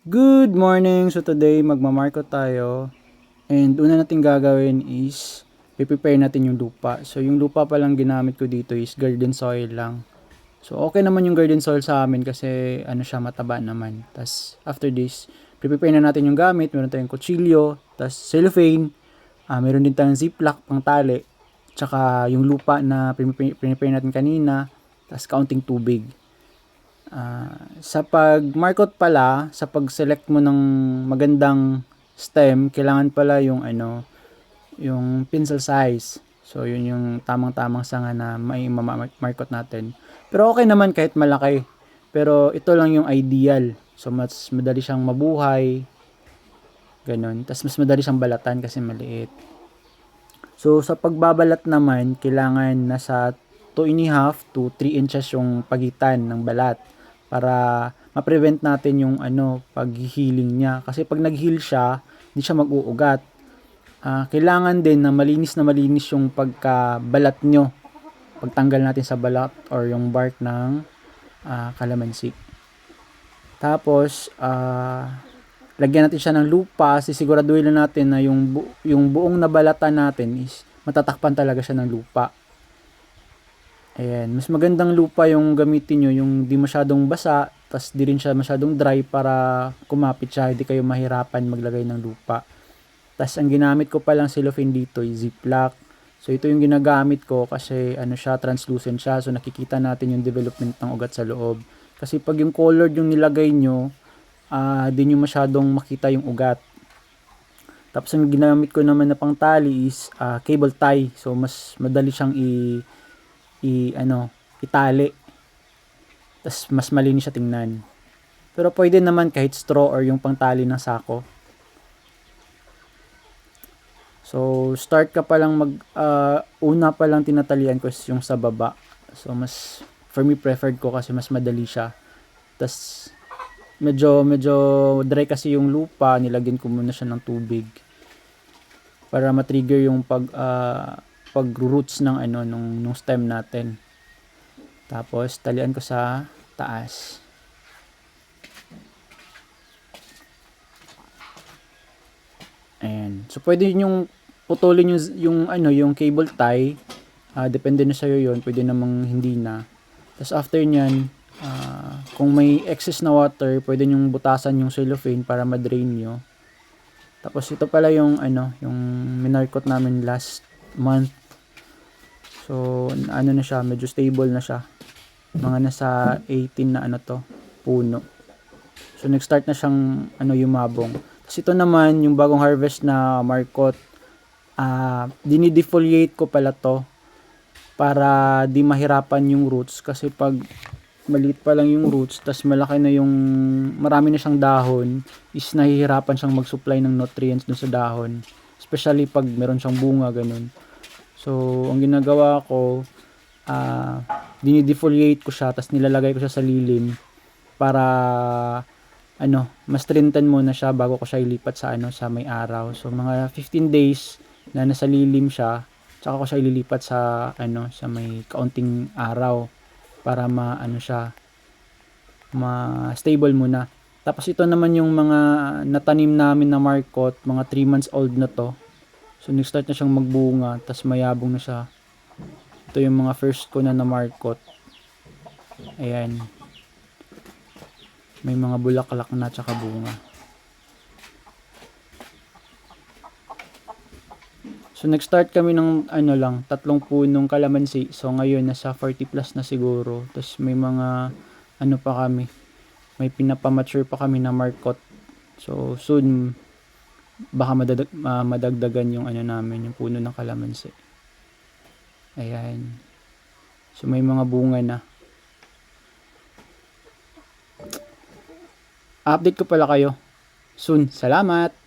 Good morning! So today magmamarko tayo and una natin gagawin is prepare natin yung lupa. So yung lupa pa lang ginamit ko dito is garden soil lang. So okay naman yung garden soil sa amin kasi ano siya mataba naman. Tapos after this, prepare na natin yung gamit. Meron tayong kutsilyo, tapos cellophane, ah meron din tayong ziplock pang tali, tsaka yung lupa na prepare natin kanina, tapos kaunting tubig. Ah, sa pag-markot pala, sa pag-select mo ng magandang stem, kailangan pala yung ano, yung pencil size. So, yun yung tamang-tamang sanga na may markot natin. Pero okay naman kahit malaki. Pero ito lang yung ideal. So, mas madali siyang mabuhay. Ganon. Tapos mas madali siyang balatan kasi maliit. So, sa pagbabalat naman, kailangan nasa 2 and a half to 3 inches yung pagitan ng balat para ma-prevent natin yung ano pag-healing niya. Kasi pag nag-heal siya hindi siya mag-uugat. Ah, kailangan din na malinis na malinis yung pagkabalat nyo. Pagtanggal natin sa balat or yung bark ng ah, kalamansi tapos ah, lagyan natin siya ng lupa. Sisiguraduhin lang natin na yung, bu- yung buong nabalatan natin is matatakpan talaga siya ng lupa Ayan, mas magandang lupa yung gamitin nyo, yung di masyadong basa, tas di rin siya masyadong dry para kumapit siya, hindi kayo mahirapan maglagay ng lupa. Tas ang ginamit ko pa lang cellophane dito, is ziplock. So ito yung ginagamit ko kasi ano siya, translucent siya, so nakikita natin yung development ng ugat sa loob. Kasi pag yung colored yung nilagay nyo, ah di nyo masyadong makita yung ugat. Tapos ang ginamit ko naman na pang tali is ah, cable tie. So mas madali siyang i i ano, itali. Tapos mas malinis siya tingnan. Pero pwede naman kahit straw or yung pangtali ng sako. So start ka pa lang mag ah, una pa lang tinatalian ko yung sa baba. So mas for me preferred ko kasi mas madali siya. Tapos medyo medyo dry kasi yung lupa, nilagyan ko muna siya ng tubig para ma-trigger yung pag ah, pag-roots ng ano nung, nung stem natin. Tapos talian ko sa taas. Ayan. So pwede yung putulin yung yung ano yung cable tie. Ah, depende na sa'yo yun. Pwede namang hindi na. Tapos after nyan, ah, kung may excess na water, pwede nyong butasan yung cellophane para ma-drain nyo. Tapos ito pala yung ano, yung minarkot namin last month. So, ano na siya, medyo stable na siya. Mga nasa 18 na ano to, puno. So, nag-start na siyang ano, yumabong. Tapos ito naman, yung bagong harvest na markot, ah dinidefoliate ko pala to para di mahirapan yung roots kasi pag maliit pa lang yung roots tas malaki na yung marami na siyang dahon is nahihirapan siyang mag-supply ng nutrients dun sa dahon especially pag meron siyang bunga ganun so ang ginagawa ko ah dinidefoliate ko siya tas nilalagay ko siya sa lilim para ano mas strengthen muna siya bago ko siya ilipat sa ano sa may araw. So mga 15 days na nasa lilim siya tsaka ko siya ililipat sa ano sa may kaunting araw para ma ano siya ma stable muna. Tapos ito naman yung mga natanim namin na markot mga 3 months old na to so nag-start na siyang magbunga tapos mayabong na siya ito yung mga first ko na na markot ayan may mga bulaklak na tsaka bunga So nag-start kami ng ano lang, tatlong punong kalamansi. So ngayon nasa 40 plus na siguro. Tapos may mga ano pa kami. May pinapamature pa kami na markot. So soon baka madadag, ma- madagdagan yung ano namin, yung puno ng kalamansi. Ayan. So may mga bunga na. Update ko pala kayo. Soon. Salamat!